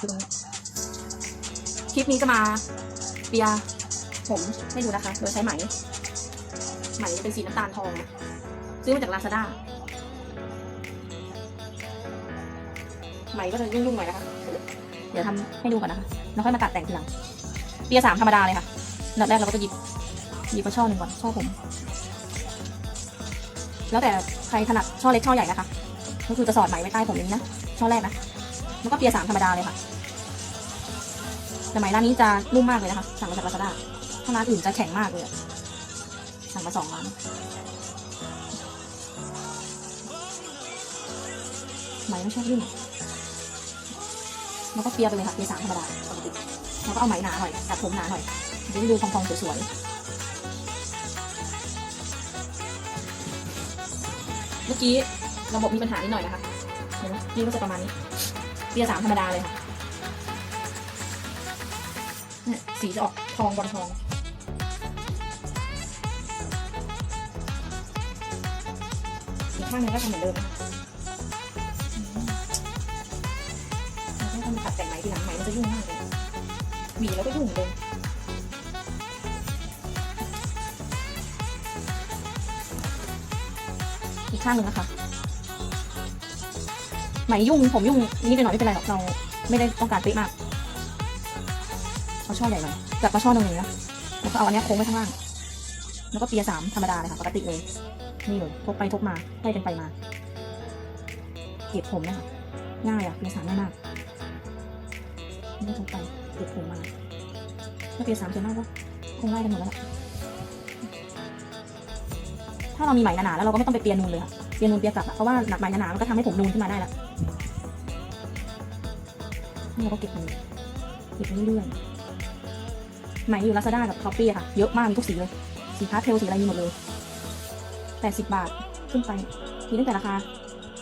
คือตรงนี้คลิปนี้จะมาเปียผมให้ดูนะคะ โดยใช้ไหม ไหมเป็นสีน้ำตาลทอง ซื้อมาจากลาซาด้าไหมก็จะยุ่งๆหน่อยนะคะ เดี๋ยวทำให้ดูก่อนนะคะ แล้วค่อยมาตัดแต่งทีหลัง เปียสามธรรมดาเลยค่ะอันดับแรกเราก็จะหยิบหยิบมาช่อหนึ่งก่อนช่อผม แล้วแต่ใครถนัดช่อเล็กช่อใหญ่นะคะ ก็คือจะสอดไหมไว้ใต้ผมอย่างนี้นะ ช่อแรกนะ แล้วก็เปียร์สามธรรมดาเลยค่ะแต่ไหมร้านนี้จะนุ่มมากเลยนะคะ สั่งมาจากลาซาด้าถ้าร้านอื่นจะแข็งมากเลย สั่งมาสองร้านไหมไม่ชอบรุ่นแล้วก็เปียร์ไปเลยค่ะเปียร์สามธรรมดาปกติแล้วก็เอาไหมหนาหน่อยตัดผมหนาหน่อยจะได้ดูพองๆสวยๆ เมื่อกี้ระบบมีปัญหานิดหน่อยนะคะ เห็นไหมนี่ก็จะประมาณนี้ เปียร์สามธรรมดาเลยค่ะเนี่ยสีจะออกทองบอลทองอีกข้างหนึงก็ทำเหมือนเดิมนะคะอืมเราต้องทำตัดแต่งไหมทีหลังไหมมันจะยุ่งมากเลยหวีแล้วก็ยุ่งเหมือนเดิมอีกข้างหนึ่งนะคะ ไหมยุ่งผมยุ่งนิดหน่อยไม่เป็นไรหรอกเราไม่ได้ต้องการเป๊ะมากเอาช่อใหญ่หน่อยจับมาช่อหนึ่งเลยนะแล้วก็เอาอันนี้โค้งไว้ข้างล่างแล้วก็เปียสามธรรมดาเลยค่ะปกติเลยนี่เลยทบไปทบมาไล่กันไปมาเก็บผมนะคะง่ายอะเปียสามง่ายมากนี่ทบไปเก็บผมมาถ้าเปียสามส่วนมากก็คงไล่กันหมดแล้วละถ้าเรามีไหมหนาๆแล้วเราก็ไม่ต้องไปเปียนูนเลยค่ะเปียนูนเปียกลับอะเพราะว่าหนักไหมหนาๆมันก็ทำให้ผมนูนขึ้นมาได้แล้ว นี่เราก็เก็บมันเก็บไปเรื่อยๆไหมอยู่ลาซาด้ากับคอปปี้ค่ะ เยอะมากมีทุกสีเลย สีพาสเทลสีอะไรมีหมดเลยแปดสิบบาทขึ้นไป มีตั้งแต่ราคา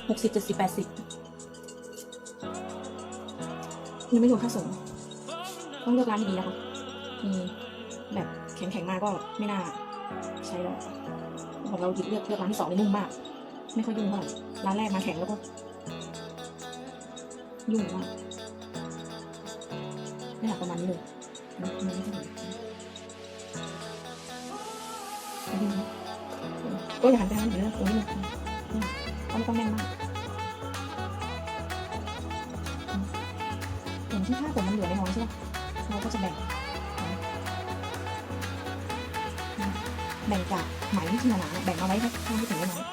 หกสิบเจ็ดสิบแปดสิบยังไม่รวมค่าส่งต้องเลือกร้านดีๆนะคะมีแบบแข็งๆมากก็ไม่น่าใช้แล้วของเราหยิบเลือกเลือกร้านที่สองเลยนุ่มมาก ไม่ค่อยยุ่งเท่าไหร่ร้านแรกมาแข็งแล้วก็ ยุ่งมากไม่หลักประมาณนี้เลยนะมันไม่เท่าไหร่อันนี้นะก็อย่าหันไปทางนั้นเดี๋ยวนะตรงนี้นะอืมก็ไม่ต้องแน่นมากอืมอย่างที่ผ้าผมมันเหลือน้อยใช่ไหมเราก็จะแบ่ง แบ่งจากไหมที่หนานี่ยแบ่งเอาไว้แค่ข้างที่ถึงน้อย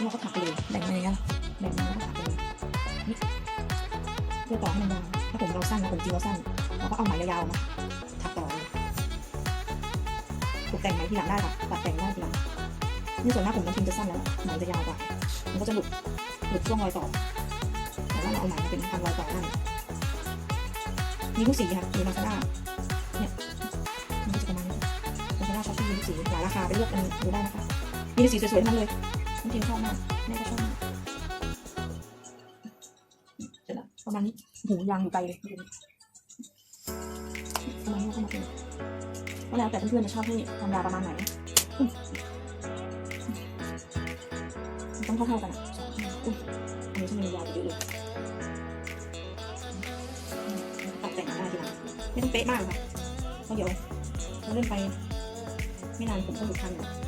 เราก็ถักเลยแบ่งมาอย่างเลยแบ่งมาแล้วก็ถักเลยนี่ เพื่อต่อให้มันยาวถ้าผมเราสั้นนะผมจริงเราสั้นเราก็เอาไหมยาวๆมาถักต่อเลยตกแต่งไหมทีหลังได้ค่ะตัดแต่งได้ทีหลังนี่ส่วนมาผมบางทีจะสั้นแล้วไหมจะยาวกว่า มันก็จะหลุดหลุดช่วงรอยต่อแต่ว่าเราเอาไหมมาเป็นทำรอยต่อได้มีทุกสีค่ะมีลาซาด้าเนี่ยมันก็จะประมาณนี้ลาซาด้าช็อปปี้มีทุกสีหลายราคาไปเลือกกันดูได้นะคะมีสีสวยๆทั้งนั้นเลยน้องเทียนชอบมากแม่ก็ชอบมาก ประมาณนี้หูยางอยู่ไกลเลยประมาณนี้เราก็มาเป็นก็แล้วแต่เพื่อนๆจะชอบให้ความยาประมาณไหนต้องเท่าๆกันอะอันนี้ทำไมยาวไปเยอะเลยตัดแต่งได้ทีหลังไม่ต้องเป๊ะมากหรอกค่ะเพราะเดี๋ยวเราเล่นไป ไม่นานผมก็หลุดทันอยู่